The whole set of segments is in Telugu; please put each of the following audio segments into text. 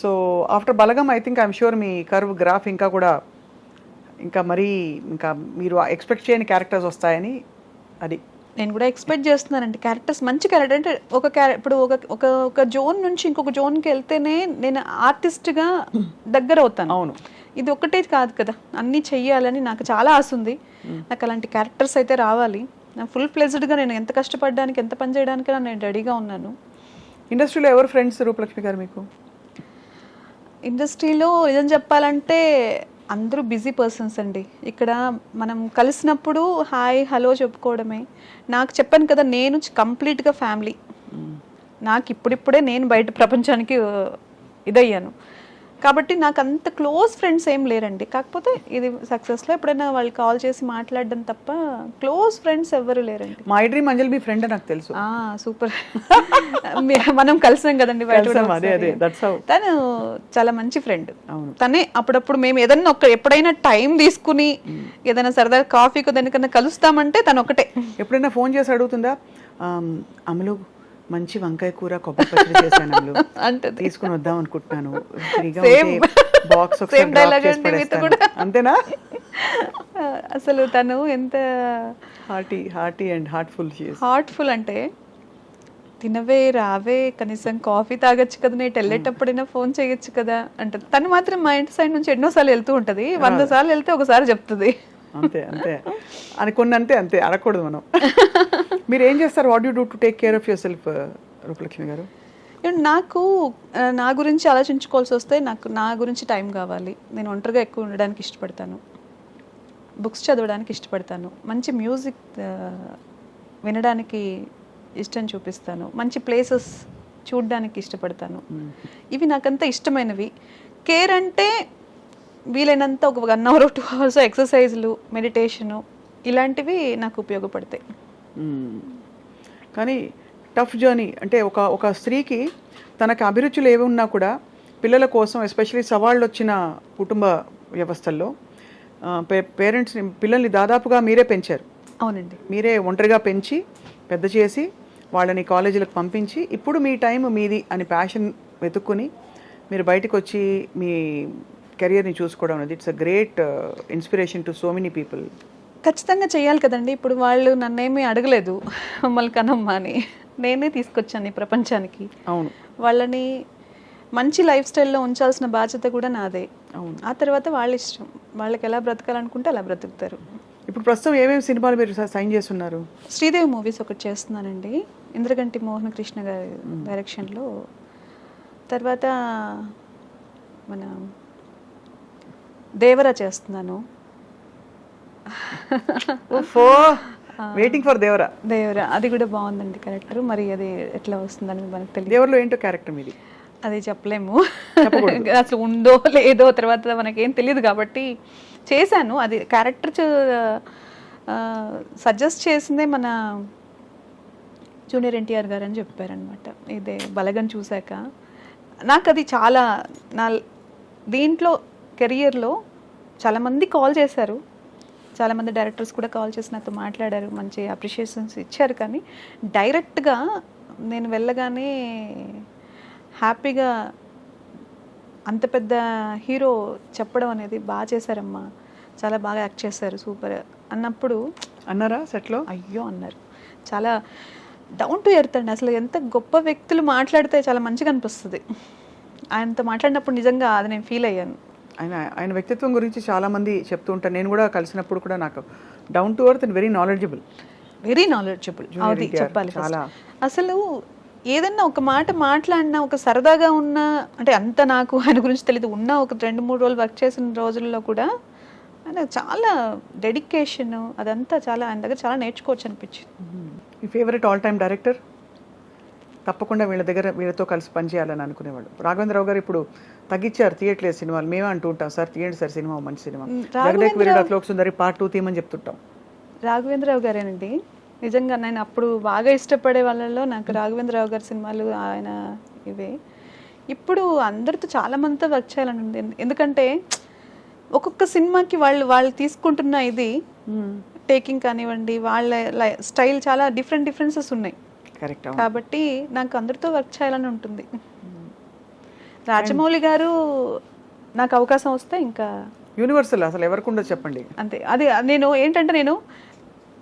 So after Balagam I think I'm sure me curve graph ఇంకా కూడా ఇంకా మరీ ఇంకా మీరు ఎక్స్పెక్ట్ చేయని క్యారెక్టర్స్ వస్తాయని అది. నేను కూడా ఎక్స్పెక్ట్ చేస్తున్నానండి. క్యారెక్టర్స్ మంచి క్యారెక్టర్ అంటే ఒక క్యారె ఇప్పుడు ఒక ఒక ఒక జోన్ నుంచి ఇంకొక జోన్కి వెళ్తేనే నేను ఆర్టిస్ట్గా దగ్గర అవుతాను. అవును. ఇది ఒక్కటే కాదు కదా. అన్నీ చెయ్యాలని నాకు చాలా ఆశ ఉంది. నాకు అలాంటి క్యారెక్టర్స్ అయితే రావాలి. నా ఫుల్ ప్లెజ్డ్గా నేను ఎంత కష్టపడడానికి ఎంత పని చేయడానికైనా నేను రెడీగా ఉన్నాను. ఇండస్ట్రీలో ఎవరు ఫ్రెండ్స్ రూపలక్ష్మి గారు మీకు? ఇండస్ట్రీలో నిజం చెప్పాలంటే అందరూ బిజీ పర్సన్స్ అండి. ఇక్కడ మనం కలిసినప్పుడు హాయ్ హలో చెప్పుకోవడమే. నాకు చెప్పాను కదా నేను కంప్లీట్గా ఫ్యామిలీ. నాకు ఇప్పుడిప్పుడే నేను బయట ప్రపంచానికి ఇదయ్యాను. కాబట్టి నాకు అంత క్లోజ్ ఫ్రెండ్స్ ఏం లేరండి. కాకపోతే ఇది సక్సెస్లో ఎప్పుడైనా వాళ్ళు కాల్ చేసి మాట్లాడడం తప్ప క్లోజ్ ఫ్రెండ్స్ ఎవ్వరు లేరండి. మా డ్రీమ్ అంజలి మీ ఫ్రెండ్ నాకు తెలుసు. ఆ సూపర్. మనం కలిసాం కదండి. తను చాలా మంచి ఫ్రెండ్ అవును. తనే అప్పుడప్పుడు మేము ఏదన్నా ఒక ఎప్పుడైనా టైం తీసుకుని ఏదైనా సరదా కాఫీకి దేనికన్నా కలుస్తామంటే తను ఒకటే ఎప్పుడైనా ఫోన్ చేసి అడుగుతుందా? అమలు మంచి వంకాయ కూర కొబ్బరి పచ్చడి చేశాను అంటది. తీసుకుని వద్దాం అనుకుంటున్నాను. ఫ్రీగా. బాక్స్. అంతేనా? అసలు తను ఎంత hearty hearty and heartful heartful అంటే తినవే రావే కనీసం కాఫీ తాగొచ్చు కదా నేను వెళ్ళేటప్పుడైనా ఫోన్ చేయొచ్చు కదా అంటే. తను మాత్రం మా ఇంటి సైడ్ నుంచి ఎన్నోసార్లు వెళ్తూ ఉంటది. వంద సార్లు వెళ్తే ఒకసారి చెప్తుంది. అంతే అంతే. అని కొన్ని అంతే అంతే. అడగకూడదు మనం. మీరు ఏం చేస్తారు what you do to take care of yourself Rupalakshmi garu? నాకు ఆ, నా గురించి ఆలోచించుకోవాల్సి వస్తే నాకు నా గురించి టైం కావాలి. నేను ఒంటరిగా ఎక్కువ ఉండడానికి ఇష్టపడతాను. బుక్స్ చదవడానికి ఇష్టపడతాను. మంచి మ్యూజిక్ ఆ, వినడానికి ఇష్టం చూపిస్తాను. మంచి ప్లేసెస్ చూడడానికి ఇష్టపడతాను. ఇవి నాకంత ఇష్టమైనవి. కేర్ అంటే వీలైనంత ఒక వన్ అవర్ టూ అవర్స్ ఎక్సర్సైజ్లు మెడిటేషను ఇలాంటివి నాకు ఉపయోగపడతాయి. కానీ టఫ్ జర్నీ అంటే ఒక ఒక స్త్రీకి తనకు అభిరుచులు ఏవి ఉన్నా కూడా పిల్లల కోసం ఎస్పెషలీ సవాళ్ళు వచ్చిన కుటుంబ వ్యవస్థల్లో పేరెంట్స్ని పిల్లల్ని దాదాపుగా మీరే పెంచారు. అవునండి. మీరే ఒంటరిగా పెంచి పెద్ద చేసి వాళ్ళని కాలేజీలకు పంపించి ఇప్పుడు మీ టైం మీది అని ప్యాషన్ వెతుక్కుని మీరు బయటకు వచ్చి మీ కెరియర్ని చూసుకోవడం అనేది it's a great inspiration to so many people. ఖచ్చితంగా చేయాలి కదండి. ఇప్పుడు వాళ్ళు నన్నేమీ అడగలేదు. మమ్మల్ని కనమ్మా అని. నేనే తీసుకొచ్చాను ఈ ప్రపంచానికి. అవును. వాళ్ళని మంచి లైఫ్ స్టైల్లో ఉంచాల్సిన బాధ్యత కూడా నాదే. అవును. ఆ తర్వాత వాళ్ళ ఇష్టం. వాళ్ళకి ఎలా బ్రతకాలనుకుంటే అలా బ్రతుకుతారు. ఇప్పుడు ప్రస్తుతం ఏమేమి సినిమాలు మీరు సైన్ చేస్తున్నారు? శ్రీదేవి మూవీస్ ఒకటి చేస్తున్నానండి. ఇంద్రగంటి మోహన కృష్ణ గారి డైరెక్షన్లో. తర్వాత మన దేవరా చేస్తున్నాను. ఫో వెయిటింగ్ ఫర్ దేవరా దేవరా అది కూడా బాగుందండి క్యారెక్టర్ మరి అది ఎట్లా వస్తుందని మనకు తెలియదు. దేవరలో ఏంటో క్యారెక్టర్ మీది? అది చెప్పలేము. అసలు ఉందో లేదో తర్వాత మనకేం తెలియదు కాబట్టి చేశాను. అది క్యారెక్టర్ సజెస్ట్ చేసిందే మన జూనియర్ ఎన్టీఆర్ గారు అని చెప్పారనమాట ఇదే బలగన్ చూశాక. నాకు అది చాలా నా దీంట్లో కెరియర్లో చాలామంది కాల్ చేశారు. చాలామంది డైరెక్టర్స్ కూడా కాల్ చేసి నాతో మాట్లాడారు మంచి అప్రిషియేషన్స్ ఇచ్చారు. కానీ డైరెక్ట్గా నేను వెళ్ళగానే హ్యాపీగా అంత పెద్ద హీరో చెప్పడం అనేది బాగా చేశారమ్మా. చాలా బాగా యాక్ట్ చేశారు సూపర్ అన్నప్పుడు అన్నారా సెట్లో? అయ్యో అన్నారు. చాలా డౌన్ టు ఎర్త్ అండి. అసలు ఎంత గొప్ప వ్యక్తులు మాట్లాడితే చాలా మంచిగా అనిపిస్తుంది. ఆయనతో మాట్లాడినప్పుడు నిజంగా అది నేను ఫీల్ అయ్యాను. ఆయన ఆయన వ్యక్తిత్వం గురించి చాలా మంది చెప్తూ ఉంటారు. నేను కూడా కలిసినప్పుడు కూడా నాకు down to earth and very knowledgeable very knowledgeable అది చెప్పాలి. చాలా. అసలు ఏదన్నా ఒక మాట మాట్లాడినా ఒక సరదాగా ఉన్న అంటే అంత నాకు ఆయన గురించి తెలియదు ఉన్న ఒక రెండు మూడు రోజులు వర్క్ చేసిన రోజుల్లో కూడా ఆయన చాలా డెడికేషన్ అదంతా చాలా ఆయన దగ్గర చాలా నేర్చుకోవచ్చు అనిపించింది. మీ ఫేవరెట్ ఆల్ టైమ్ డైరెక్టర్ తప్పకుండా వీళ్ళ దగ్గర వీళ్ళతో కలిసి పనిచేయాలని అనుకునేవాళ్ళు. రాఘవేంద్రరావు గారు ఇప్పుడు తగ్గించారు తీయట్లేదు సినిమాలు. మేమే అంటూ ఉంటాం సార్ తీయండి సార్ సినిమా మంచి cinema. Jagadek Veerudu Sundari part two తీయమని చెప్తుంటాం. రాఘవేంద్రరావు గారేనండి? నిజంగా నేను అప్పుడు బాగా ఇష్టపడే వాళ్ళలో నాకు రాఘవేంద్రరావు గారి సినిమాలు ఆయన ఇవే. ఇప్పుడు అందరితో చాలా మందితో వర్క్ చేయాలని ఉంది. ఎందుకంటే ఒక్కొక్క సినిమాకి వాళ్ళు వాళ్ళు తీసుకుంటున్న ఇది టేకింగ్ కానివ్వండి వాళ్ళ స్టైల్ చాలా డిఫరెంట్ డిఫరెన్సెస్ ఉన్నాయి. కరెక్ట్ కాబట్టి నాకు అందరితో వర్క్ చేయాలని ఉంటుంది. రాజమౌళి గారు నాకు అవకాశం వస్తే ఇంకా యూనివర్సల్ అసలు ఎవరికి ఉండదు చెప్పండి. అంతే. అది నేను ఏంటంటే నేను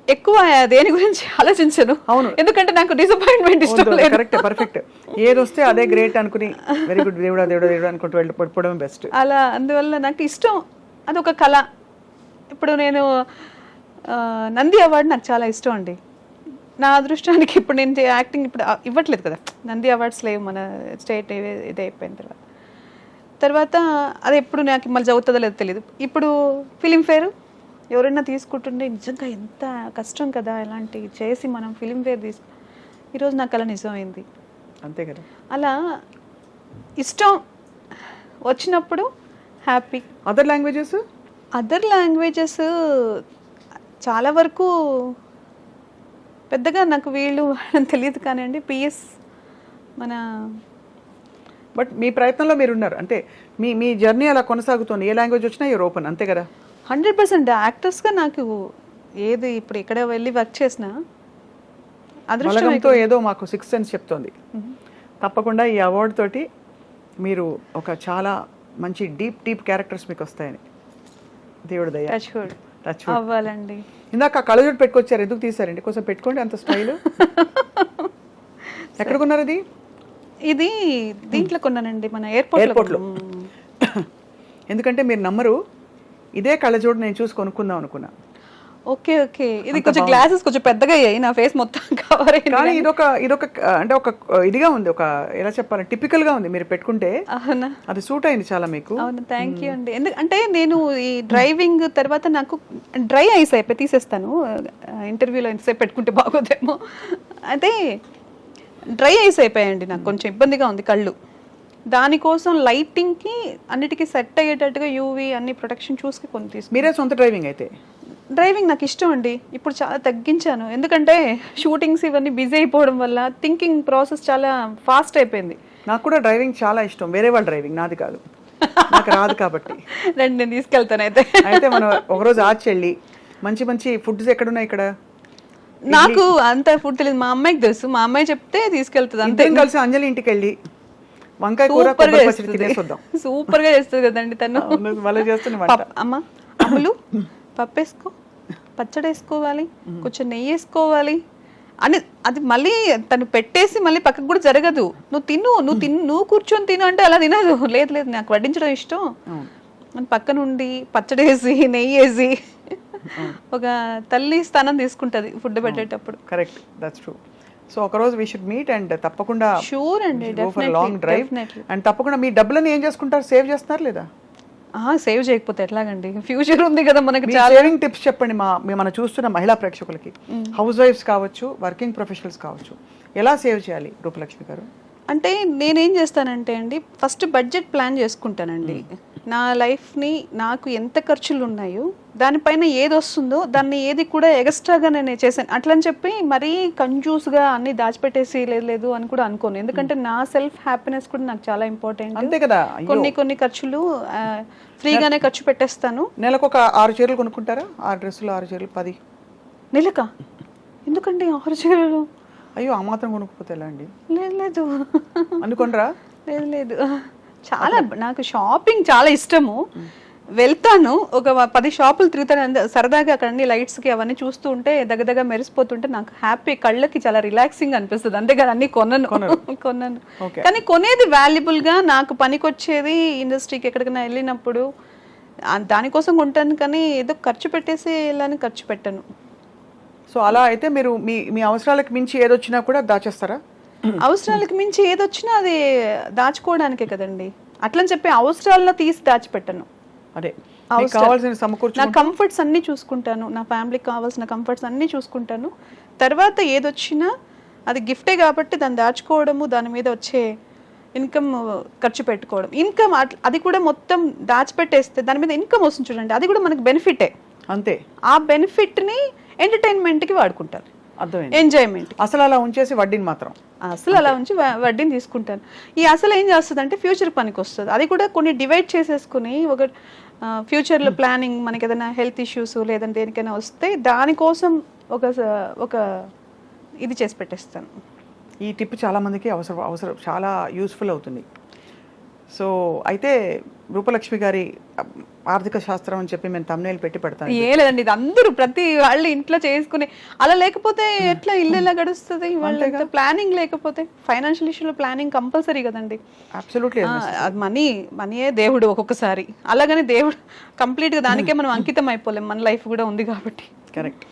ఎక్కువ దేని గురించి ఆలోచించను. అవును. ఎందుకంటే నాకు డిసప్పాయింట్మెంట్ ఇష్టం లేదు. కరెక్ట్ పర్ఫెక్ట్ ఏది వస్తే అదే గ్రేట్ అనుకుని వెరీ గుడ్ దేవుడా దేవుడా దేవుడా అనుకుంటూ వెళ్ళి పడిపోవడం బెస్ట్ అలా అందువల్ల నాకు ఇష్టం. అది ఒక కళ. ఇప్పుడు నేను నంది అవార్డు నాకు చాలా ఇష్టం అండి. నా అదృష్టానికి ఇప్పుడు నేను యాక్టింగ్ ఇప్పుడు ఇవ్వట్లేదు కదా. నంది అవార్డ్స్ లేవు మన స్టేట్ ఇది అయిపోయిన తర్వాత. తర్వాత అది ఎప్పుడు నాకు మళ్ళీ చదువుతుందో లేదో తెలియదు ఇప్పుడు ఫిలింఫేర్ ఎవరైనా తీసుకుంటుంటే నిజంగా ఎంత కష్టం కదా ఇలాంటి చేసి మనం ఫిలింఫేర్ తీసుకు ఈరోజు నాకు అలా నిజమైంది. అంతే కదా. అలా ఇష్టం వచ్చినప్పుడు happy other languages other languages చాలా వరకు పెద్దగా నాకు వీళ్ళు తెలియదు కానివ్వండి పిఎస్ మన బట్ మీ ప్రయత్నంలో మీరు ఉన్నారు అంటే మీ మీ జర్నీ అలా కొనసాగుతుంది. ఏ లాంగ్వేజ్ వచ్చినా యూర్ ఓపెన్ అంతే కదా? హండ్రెడ్ పర్సెంట్ యాక్టర్స్గా నాకు ఏది ఇప్పుడు ఎక్కడ వెళ్ళి వర్క్ చేసినా అదృష్టం బలగంతో ఏదో మాకు సిక్స్ సెన్స్ చెప్తోంది. తప్పకుండా ఈ అవార్డు తోటి మీరు ఒక చాలా మంచి డీప్ డీప్ క్యారెక్టర్స్ మీకు వస్తాయని. దేవుడు దయ. టచ్ అవ్వాలండి. ఇందాక ఆ కళ్ళజోడు పెట్టుకొచ్చారు. ఎందుకు తీసారండి కొంచెం పెట్టుకోండి అంత స్టైల్. ఎక్కడ కొన్నారు అది? ఇది దీంట్లో కొన్నానండి మన ఎయిర్పోర్ట్ ఎయిర్పోర్ట్లో. ఎందుకంటే మీరు నమ్మరు ఇదే కళ్ళజోడు నేను చూసి కొనుక్కుందాం అనుకున్నా. Okay okay. ఇది కొంచెం గ్లాసెస్ కొంచెం పెద్దగా అయ్యాయి. నా ఫేస్ మొత్తం కవర్ అయింది. కానీ ఇదొక ఇదొక అంటే ఒక ఇదిగా ఉంది. ఒక ఎలా చెప్పాలి? టిపికల్గా ఉంది. మీరు పెట్టుకుంటే అవునా? అది సూట్ అయింది చాలా మీకు. అవును థ్యాంక్ యూ అండి. ఎందుకు అంటే నేను ఈ డ్రైవింగ్ తర్వాత నాకు డ్రై ఐస్ అయిపోయి తీసేస్తాను ఇంటర్వ్యూలో ఎంతసేపు పెట్టుకుంటే బాగోదేమో. అయితే డ్రై ఐస్ అయిపోయాయండి నాకు. కొంచెం ఇబ్బందిగా ఉంది కళ్ళు. దానికోసం లైటింగ్కి అన్నిటికీ సెట్ అయ్యేటట్టుగా యూవి అన్ని ప్రొటెక్షన్ చూసి కొన్ని తీసుకు మీరే సొంత డ్రైవింగ్ అయితే? డ్రైవింగ్ నాకు ఇష్టం అండి. ఇప్పుడు చాలా తగ్గించాను. ఎందుకంటే షూటింగ్స్ ఇవన్నీ బిజీ అయిపోవడం వల్ల థింకింగ్ ప్రాసెస్ చాలా ఫాస్ట్ అయిపోయింది. నాకు కూడా డ్రైవింగ్ చాలా ఇష్టం. వేరే వాళ్ళ డ్రైవింగ్ నాది కాదు. నాకు రాదు కాబట్టి. రండి నేను తీసుకెళ్తాను అయితే. అయితే మనం ఒకరోజు ఆచి వెళ్ళి మంచి మంచి ఫుడ్స్ ఎక్కడున్నాయి ఇక్కడ? నాకు అంత ఫుడ్ తెలియదు. మా అమ్మాయికి తెలుసు. మా అమ్మాయి చెప్తే తీసుకెళ్తుంది అంతే. కలిసి అంజలి ఇంటికి వెళ్ళి వంకాయ కూర సూపర్గా చేస్తుంది. కదండి తను. అమ్మ అమ్ములు? పప్పు వేసుకో పచ్చడి వేసుకోవాలి కొంచెం నెయ్యి వేసుకోవాలి అని అది మళ్ళీ తను పెట్టేసి మళ్ళీ పక్కకు కూడా జరగదు. నువ్వు తిను నువ్వు తిను నువ్వు కూర్చొని తిను అంటే అలా తినదు. లేదు లేదు నాకు వడ్డించడం ఇష్టం. అని పక్కన ఉండి పచ్చడి వేసి నెయ్యి వేసి ఒక తల్లి స్థానం తీసుకుంటది ఫుడ్ పెట్టేటప్పుడు. కరెక్ట్. దట్స్ ట్రూ సో ఒకరోజు వీ షుడ్ మీట్ అండ్ తప్పకుండా షూర్ అండి లాంగ్ డ్రైవ్ అండ్ తప్పకుండా మీ డబ్బులను ఏం చేసుకుంటారు? సేవ్ చేస్తున్నారు లేదా? సేవ్ చేయకపోతే ఎట్లాగండి? ఫ్యూచర్ ఉంది కదా మనకి సేవింగ్ టిప్స్ చెప్పండి మా మేము మనం చూస్తున్న మహిళా ప్రేక్షకులకి. హౌస్ వైఫ్స్ కావచ్చు వర్కింగ్ ప్రొఫెషనల్స్ కావచ్చు. ఎలా సేవ్ చేయాలి రూపలక్ష్మి గారు? అంటే నేనేం చేస్తానంటే అండి ఫస్ట్ బడ్జెట్ ప్లాన్ చేసుకుంటానండి. నా లైఫ్ని నాకు ఎంత ఖర్చులు ఉన్నాయో దానిపైన ఏది వస్తుందో దాన్ని ఏది కూడా ఎగస్ట్రాగా నేను చేశాను. అట్లని చెప్పి మరీ కంజూస్గా అన్ని దాచిపెట్టేసి లేదు లేదు అని కూడా అనుకోను. ఎందుకంటే నా సెల్ఫ్ హ్యాపీనెస్ కూడా నాకు చాలా ఇంపార్టెంట్. అంతే కదా. కొన్ని కొన్ని ఖర్చులు ఫ్రీగానే ఖర్చు పెట్టేస్తాను. నెలకు ఒక ఆరు చీరలు కొనుక్కుంటారా? ఆరు డ్రెస్సులు ఆరు చీరలు పది. నెలక? ఎందుకండి ఆరు చీరలు? అయ్యో ఆ మాత్రం కొనుక్కపోతే ఎలా అండి? లేదు లేదు. అనుకోనరా? లేదు లేదు. చాలా నాకు షాపింగ్ చాలా ఇష్టము. వెళ్తాను. ఒక పది షాపులు తిరుగుతాను. సరదాగా అక్కడ అన్ని లైట్స్కి అవన్నీ చూస్తూ ఉంటే దగ్గర మెరిసిపోతుంటే నాకు హ్యాపీ కళ్ళకి చాలా రిలాక్సింగ్ అనిపిస్తుంది. అంతేగాని అన్ని కొనను. కొనను. Okay. కానీ కొనేది valuable గా నాకు పనికొచ్చేది ఇండస్ట్రీకి ఎక్కడికైనా వెళ్ళినప్పుడు దానికోసం కొంటాను కానీ ఏదో ఖర్చు పెట్టేసి వెళ్ళని ఖర్చు పెట్టను. సో అలా అయితే మీరు మీ మీ అవసరాలకు మించి ఏదొచ్చినా కూడా దాచేస్తారా? అవసరాలకు మించి ఏదొచ్చినా అది దాచుకోవడానికే కదండి. అట్లని చెప్పి అవసరాలను తీసి దాచిపెట్టను. అదే కావాల్సిన సమకూర్చు నా కంఫర్ట్స్ అన్నీ చూసుకుంటాను. నా ఫ్యామిలీకి కావాల్సిన కంఫర్ట్స్ అన్నీ చూసుకుంటాను. తర్వాత ఏదొచ్చినా అది గిఫ్టే కాబట్టి దాన్ని దాచుకోవడము దాని మీద వచ్చే ఇన్కమ్ ఖర్చు పెట్టుకోవడం. ఇన్కమ్ అది కూడా మొత్తం దాచిపెట్టేస్తే దాని మీద ఇన్కమ్ వస్తుంది చూడండి. అది కూడా మనకి బెనిఫిటే అంతే. ఆ బెనిఫిట్ని ఎంటర్టైన్మెంట్కి వాడుకుంటాను అర్థమైంది ఎంజాయ్మెంట్ అసలు అలా ఉంచేసి వడ్డీని మాత్రం. అసలు అలా ఉంచి వడ్డీని తీసుకుంటాను. ఈ అసలు ఏం చేస్తుంది అంటే ఫ్యూచర్ పనికి వస్తుంది. అది కూడా కొన్ని డివైడ్ చేసేసుకుని ఒక ఫ్యూచర్లో ప్లానింగ్ మనకి ఏదైనా హెల్త్ ఇష్యూస్ లేదంటే దేనికైనా వస్తే దానికోసం ఒక ఒక ఇది చేసి పెట్టేస్తాను. ఈ టిప్ చాలా మందికి అవసరం అవసరం చాలా యూస్ఫుల్ అవుతుంది. సో అయితే రూపలక్ష్మి గారి ఆర్థిక శాస్త్రం అని చెప్పి మేము తమ్నేలు పెట్టి పెడతాం ఏ లేదండి ఇది అందరూ ప్రతి వాళ్ళు ఇంట్లో చేసుకునే అలా లేకపోతే ఎట్లా ఇల్లు ఎలా గడుస్తుంది? వాళ్ళ ప్లానింగ్ లేకపోతే ఫైనాన్షియల్ ఇష్యూలో ప్లానింగ్ కంపల్సరీ కదండి. అబ్సల్యూట్లీ అది మనీ మనీయే దేవుడు ఒక్కొక్కసారి. అలాగని దేవుడు కంప్లీట్గా దానికే మనం అంకితం అయిపోలేం. మన లైఫ్ కూడా ఉంది కాబట్టి. కరెక్ట్